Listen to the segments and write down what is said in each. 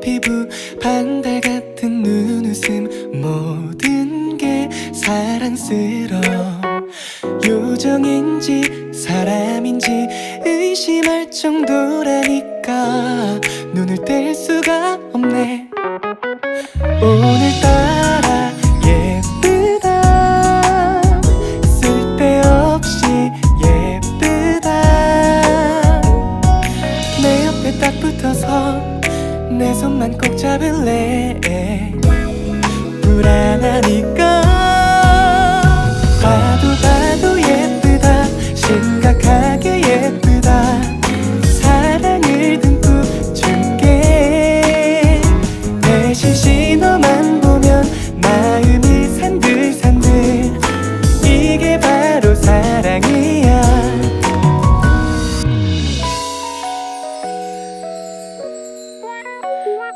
피부 반달 같은 눈웃음 모든 게 사랑스러워. 요정인지 사람인지 의심할 정도라니까 눈을 뗄 수가 없네. 오늘따라 손만 꼭 잡을래. 불안하니까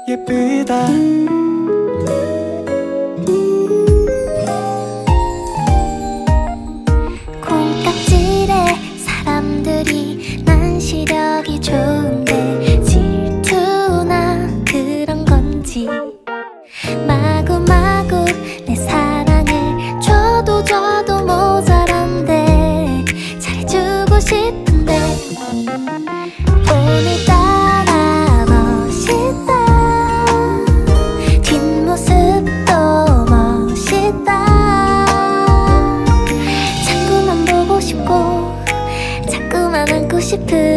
예쁘다. 콩깍지래 사람들이 난 시력이 좋은데 질투나 그런 건지. 마구마구 내 사랑을 줘도 줘도 모자란데 잘해주고 싶은데. 오늘따 싶은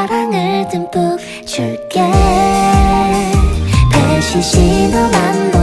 사랑을 듬뿍 줄게. 배신 신호만